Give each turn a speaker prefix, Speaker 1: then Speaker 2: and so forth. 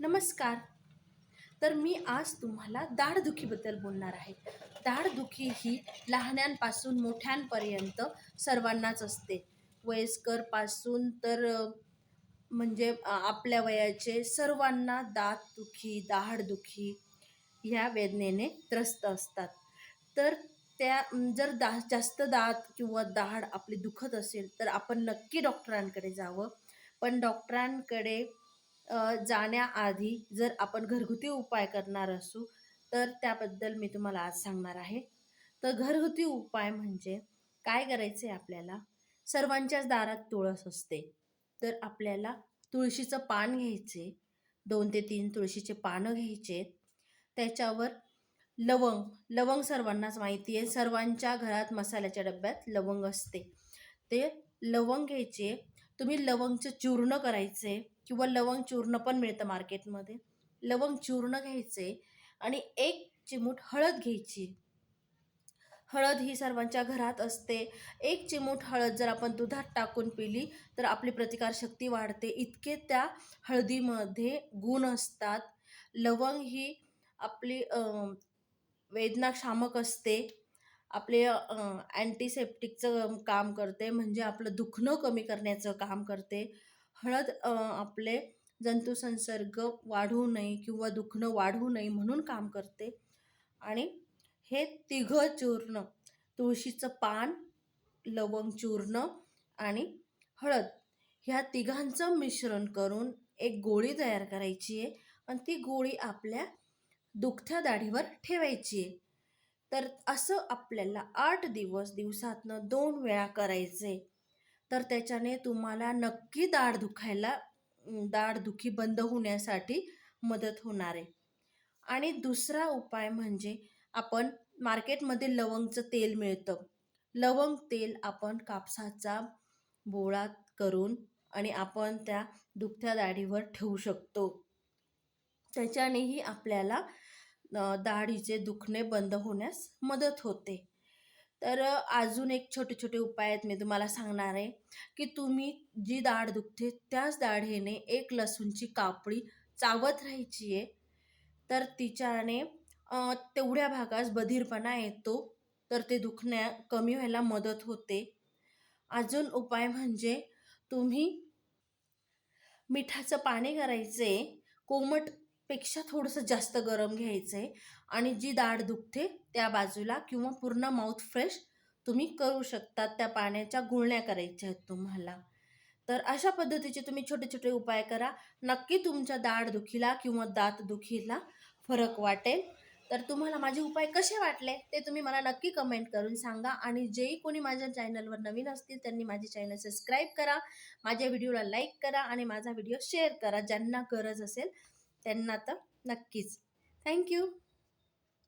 Speaker 1: नमस्कार. तर मी आज तुम्हाला दाढदुखीबद्दल बोलणार आहे. दाढदुखी ही लहान्यांपासून मोठ्यांपर्यंत सर्वांनाच असते. वयस्करपासून तर म्हणजे आपल्या वयाचे सर्वांना दातदुखी दाढदुखी ह्या वेदनेने त्रस्त असतात. तर त्या जर दा जास्त दात किंवा दाढ आपली दुखत असेल तर आपण नक्की डॉक्टरांकडे जावं. पण डॉक्टरांकडे जाण्याआधी जर आपण घरगुती उपाय करणार असू तर त्याबद्दल मी तुम्हाला आज सांगणार आहे. तर घरगुती उपाय म्हणजे काय करायचे आपल्याला? सर्वांच्याच दारात तुळस असते. तर आपल्याला तुळशीचं पान घ्यायचे दोन ते तीन तुळशीचे पानं घ्यायचे. त्याच्यावर लवंग लवंग सर्वांनाच माहिती आहे. सर्वांच्या घरात मसाल्याच्या डब्यात लवंग असते. ते लवंग घ्यायचे. तुम्ही लवंगचं चूर्ण करायचे. किंवा लवंग चूर्ण पण मिळतं मार्केटमध्ये. लवंग चूर्ण घ्यायचे आणि एक चिमूट हळद घ्यायची. हळद ही सर्वांच्या घरात असते. एक चिमूट हळद जर आपण दुधात टाकून पिली तर आपली प्रतिकारशक्ती वाढते. इतके त्या हळदीमध्ये गुण असतात. लवंग ही आपली अं, वेदनाशामक असते. आपले अँटीसेप्टिकचं काम करते. म्हणजे आपलं दुखणं कमी करण्याचं काम करते. हळद आपले जंतुसंसर्ग वाढू नये किंवा दुखणं वाढू नये म्हणून काम करते. आणि हे तिघं चूर्ण तुळशीचं पान लवंग चूर्ण आणि हळद ह्या तिघांचं मिश्रण करून एक गोळी तयार करायची आहे आणि ती गोळी आपल्या दुखत्या दाढीवर ठेवायची आहे. तर असं आपल्याला आठ दिवस दिवसातनं दोन वेळा करायचे तर त्याच्याने तुम्हाला नक्की दाढ दुखायला दाढ दुखी बंद होण्यासाठी मदत होणार आहे. आणि दुसरा उपाय म्हणजे आपण मार्केटमध्ये लवंगचं तेल मिळतं. लवंग तेल आपण कापसाचा बोळा करून आणि आपण त्या दुखत्या दाढीवर ठेवू शकतो. त्याच्यानेही आपल्याला दाढीचे दुखणे बंद होण्यास मदत होते. तर अजून एक छोटे छोटे उपाय आहेत मी तुम्हाला सांगणार आहे की तुम्ही जी दाढ दुखते त्याच दाढेने एक लसूणची कापडी चावत राहायची आहे. तर तिच्याने तेवढ्या भागास बधीरपणा येतो तर ते दुखण्या कमी व्हायला मदत होते. अजून उपाय म्हणजे तुम्ही मिठाचं पाणी करायचे पेक्षा थोडंसं जास्त गरम घ्यायचं आहे आणि जी दाढ दुखते त्या बाजूला किंवा पूर्ण माउथ फ्रेश तुम्ही करू शकता त्या पाण्याच्या गुळण्या करायच्या आहेत तुम्हाला. तर अशा पद्धतीचे तुम्ही छोटे छोटे उपाय करा. नक्की तुमच्या दाढ दुखीला किंवा दात दुखीला फरक वाटेल. तर तुम्हाला माझे उपाय कसे वाटले ते तुम्ही मला नक्की कमेंट करून सांगा आणि जेही कोणी माझ्या चॅनलवर नवीन असतील त्यांनी माझे चॅनल सबस्क्राईब करा. माझ्या व्हिडिओला लाईक करा आणि माझा व्हिडिओ शेअर करा ज्यांना गरज असेल त्यांना तर नक्कीच. थँक्यू